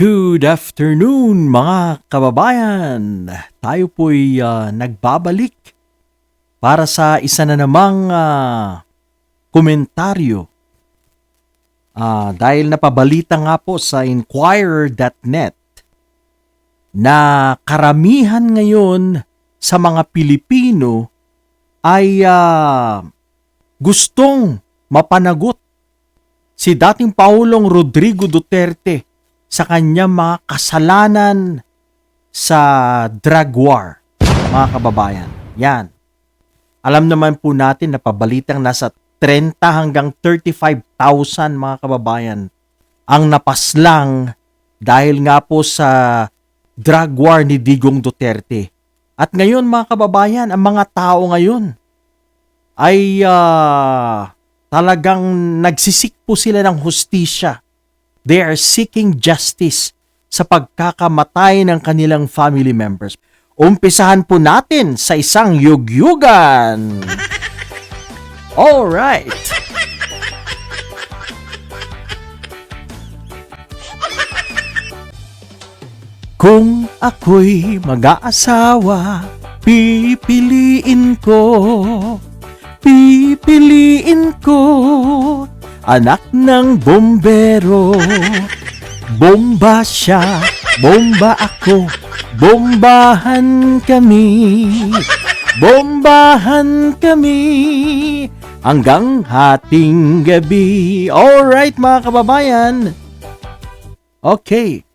Good afternoon mga kababayan. Tayo po'y ah, nagbabalik para sa isa na namang ah, komentaryo. Ah, dahil napabalita nga po sa Inquirer.net na karamihan ngayon sa mga Pilipino ay ah, gustong mapanagot si dating Pangulong Rodrigo Duterte sa kanyang mga kasalanan sa drug war, mga kababayan. Yan. Alam naman po natin na pabalitang nasa 30 hanggang 35,000 mga kababayan ang napaslang dahil nga po sa drug war ni Digong Duterte. At ngayon mga kababayan, ang mga tao ngayon ay ah, talagang nagsisik po sila ng hustisya They are seeking justice sa pagkakamatay ng kanilang family members. Umpisahan po natin sa isang yugyugan. All right. Kung ako'y mag-aasawa, pipiliin ko, pipiliin anak ng bombero. Bomba siya, bomba ako, bombahan kami. Bombahan kami hanggang hating gabi. Alright mga kababayan. Okay.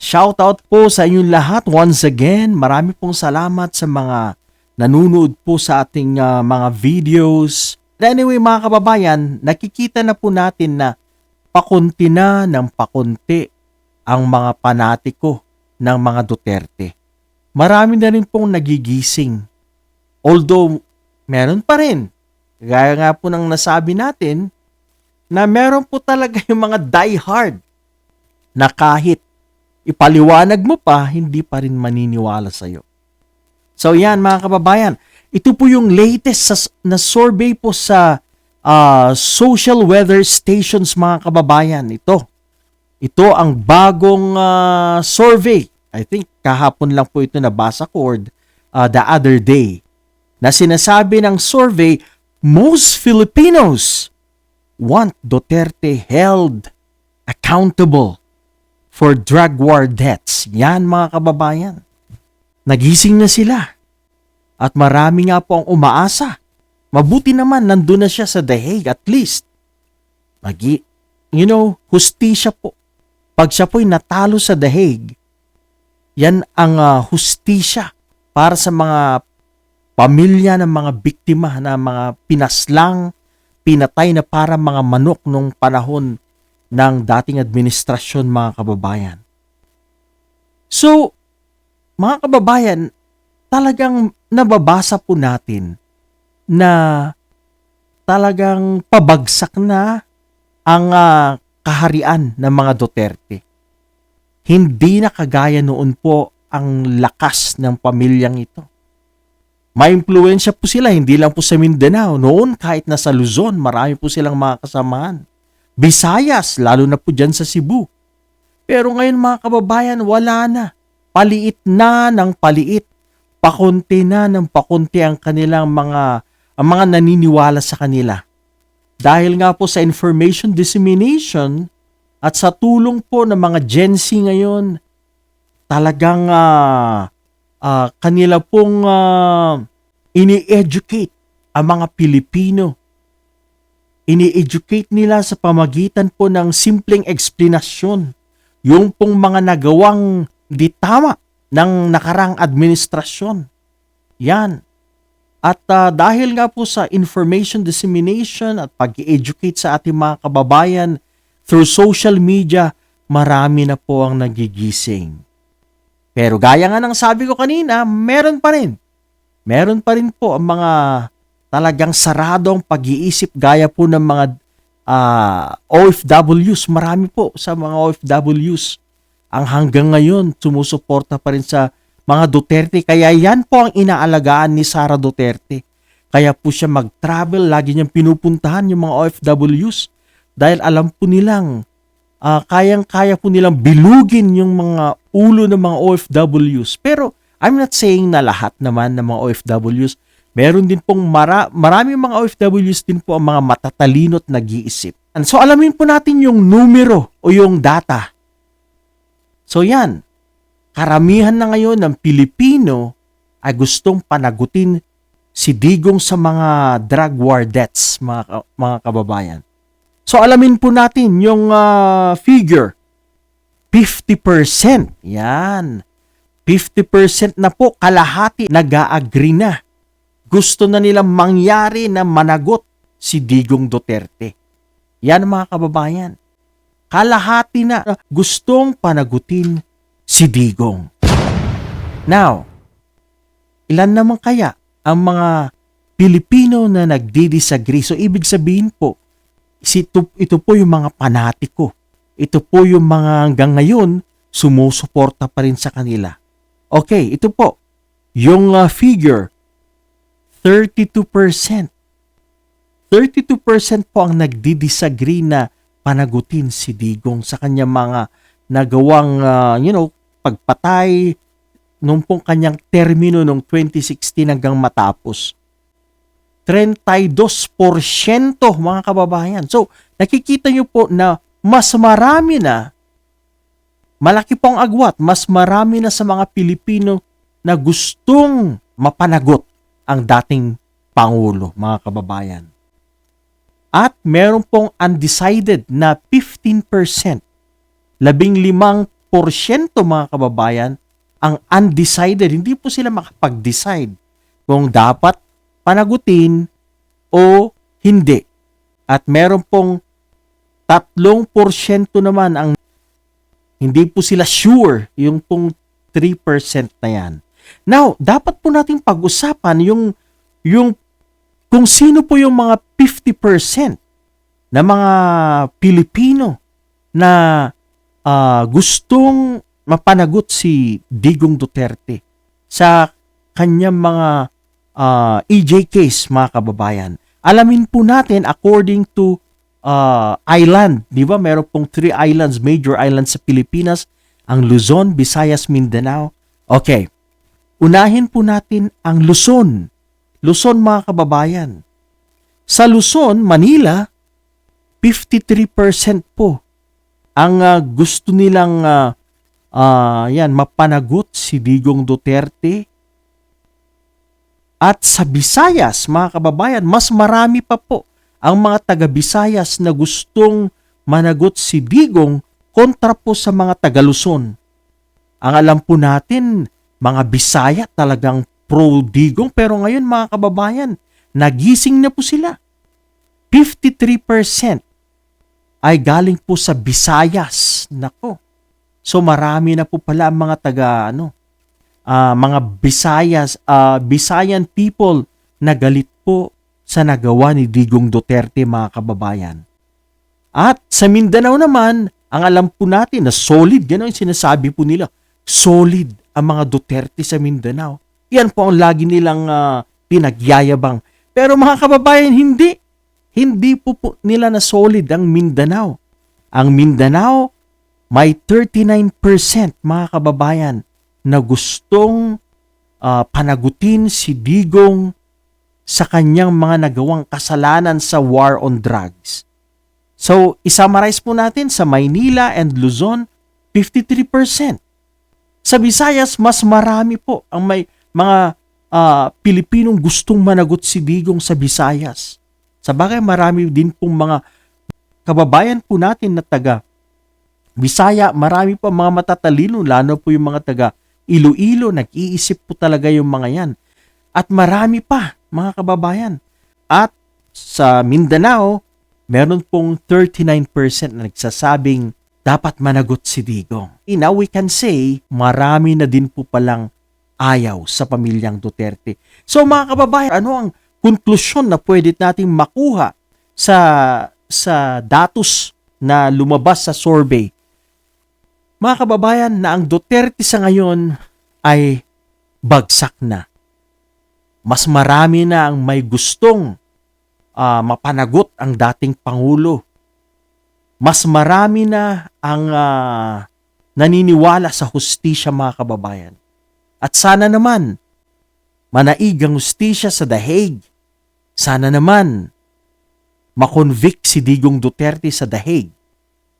Shout out po sa inyong lahat once again. Marami pong salamat sa mga nanonood po sa ating ah, mga videos. Anyway mga kababayan, nakikita na po natin na pakunti na ng pakunti ang mga panatiko ng mga Duterte. Marami na rin pong nagigising. Although, meron pa rin. Gaya nga po ng nasabi natin, na meron po talaga yung mga diehard na kahit ipaliwanag mo pa, hindi pa rin maniniwala sa'yo. So yan mga kababayan, ito po yung latest sa, na survey po sa ah, social weather stations mga kababayan. Ito. Ito ang bagong ah, survey. I think kahapon lang po ito nabasa ko or ah, the other day. Na sinasabi ng survey, most Filipinos want Duterte held accountable for drug war deaths. Yan mga kababayan. Nagising na sila. At marami nga po ang umaasa. Mabuti naman nandun na siya sa The Hague at least. Magi, you know, hustisya po. Pag siya po'y natalo sa The Hague, yan ang uh, hustisya para sa mga pamilya ng mga biktima na mga pinaslang, pinatay na para mga manok nung panahon ng dating administrasyon mga kababayan. So, mga kababayan, talagang nababasa po natin na talagang pabagsak na ang uh, kaharian ng mga Duterte. Hindi na kagaya noon po ang lakas ng pamilyang ito. May impluensya po sila, hindi lang po sa Mindanao. Noon, kahit nasa Luzon, marami po silang mga kasamahan. Visayas, lalo na po dyan sa Cebu. Pero ngayon mga kababayan, wala na. Paliit na ng paliit pakunti na ng pakunti ang kanilang mga ang mga naniniwala sa kanila. Dahil nga po sa information dissemination at sa tulong po ng mga Gen Z ngayon, talagang uh, uh, kanila pong uh, ini-educate ang mga Pilipino. Ini-educate nila sa pamagitan po ng simpleng eksplanasyon. Yung pong mga nagawang di tama ng nakarang administrasyon. Yan. At uh, dahil nga po sa information dissemination at pag-educate sa ating mga kababayan through social media, marami na po ang nagigising. Pero gaya nga ng sabi ko kanina, meron pa rin. Meron pa rin po ang mga talagang saradong pag-iisip gaya po ng mga uh, ah, OFWs. Marami po sa mga OFWs ang hanggang ngayon sumusuporta pa rin sa mga Duterte. Kaya yan po ang inaalagaan ni Sara Duterte. Kaya po siya mag-travel, lagi niyang pinupuntahan yung mga OFWs dahil alam po nilang ah, kayang-kaya po nilang bilugin yung mga ulo ng mga OFWs. Pero I'm not saying na lahat naman ng mga OFWs. Meron din pong mara, maraming mga OFWs din po ang mga matatalino at nag-iisip. And so alamin po natin yung numero o yung data. So yan, karamihan na ngayon ng Pilipino ay gustong panagutin si Digong sa mga drug war deaths, mga, mga kababayan. So alamin po natin yung ah, figure. 50%. Yan. 50% na po kalahati nag-agree na. Gusto na nilang mangyari na managot si Digong Duterte. Yan mga kababayan. Kalahati na gustong panagutin si Digong. Now, ilan naman kaya ang mga Pilipino na nagdi-disagree? So, ibig sabihin po, ito, ito po yung mga panatiko. Ito po yung mga hanggang ngayon sumusuporta pa rin sa kanila. Okay, ito po. Yung uh, figure, 32%. 32% po ang nagdi-disagree na panagutin si Digong sa kanyang mga nagawang, uh, you know, pagpatay nung pong kanyang termino noong 2016 hanggang matapos. 32% mga kababayan. So, nakikita nyo po na mas marami na, malaki pong agwat, mas marami na sa mga Pilipino na gustong mapanagot ang dating Pangulo, mga kababayan. At meron pong undecided na 15%. Labing limang porsyento mga kababayan ang undecided. Hindi po sila makapag-decide kung dapat panagutin o hindi. At meron pong tatlong porsyento naman ang hindi po sila sure yung pong 3% na yan. Now, dapat po nating pag-usapan yung yung kung sino po yung mga 50% na mga Pilipino na ah, gustong mapanagot si Digong Duterte sa kanyang mga ah, EJ case, mga kababayan. Alamin po natin according to ah, island, di ba? Meron pong three islands, major islands sa Pilipinas, ang Luzon, Visayas, Mindanao. Okay. Unahin po natin ang Luzon. Luzon mga kababayan. Sa Luzon, Manila, 53% po ang ah, gusto nilang ah, ah, yan mapanagot si Digong Duterte. At sa Visayas, mga kababayan, mas marami pa po ang mga taga Visayas na gustong managot si Digong kontra po sa mga taga Luzon. Ang alam po natin, mga Bisaya talagang pro-digong pero ngayon mga kababayan, nagising na po sila. 53% ay galing po sa Visayas. Nako. So marami na po pala ang mga taga ano, ah, mga Visayas, ah, Visayan people na galit po sa nagawa ni Digong Duterte mga kababayan. At sa Mindanao naman, ang alam po natin na solid, yan ang sinasabi po nila, solid ang mga Duterte sa Mindanao. Yan po ang lagi nilang ah, pinagyayabang. Pero mga kababayan, hindi. Hindi po, po nila na solid ang Mindanao. Ang Mindanao, may 39% mga kababayan na gustong ah, panagutin si Digong sa kanyang mga nagawang kasalanan sa war on drugs. So, isummarize po natin sa Maynila and Luzon, 53%. Sa Visayas, mas marami po ang may mga ah, Pilipinong gustong managot si Digong sa Visayas. Sa bagay, marami din pong mga kababayan po natin na taga Bisaya, marami pa mga matatalino, lalo po yung mga taga Iloilo, nag-iisip po talaga yung mga yan. At marami pa, mga kababayan. At sa Mindanao, meron pong 39% na nagsasabing dapat managot si Digong. Now we can say, marami na din po palang ayaw sa pamilyang Duterte. So mga kababayan, ano ang konklusyon na pwede nating makuha sa sa datos na lumabas sa survey? Mga kababayan, na ang Duterte sa ngayon ay bagsak na. Mas marami na ang may gustong ah, mapanagot ang dating Pangulo. mas marami na ang ah, naniniwala sa hustisya mga kababayan. At sana naman, manaig ang hustisya sa Hague. Sana naman, makonvict si Digong Duterte sa Hague.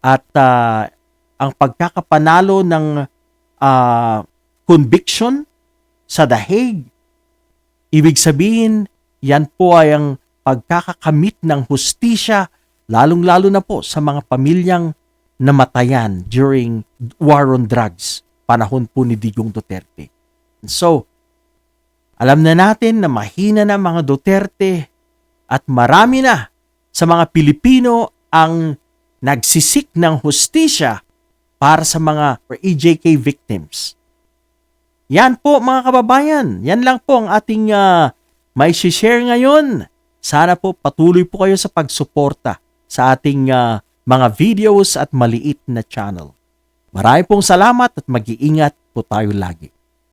At ah, ang pagkakapanalo ng ah, conviction sa Hague, ibig sabihin, yan po ay ang pagkakakamit ng hustisya, lalong-lalo na po sa mga pamilyang namatayan during war on drugs, panahon po ni Digong Duterte. So, alam na natin na mahina na mga Duterte at marami na sa mga Pilipino ang nagsisik ng hustisya para sa mga EJK victims. Yan po mga kababayan, yan lang po ang ating ah, may share ngayon. Sana po patuloy po kayo sa pagsuporta sa ating ah, mga videos at maliit na channel. Marami pong salamat at mag-iingat po tayo lagi.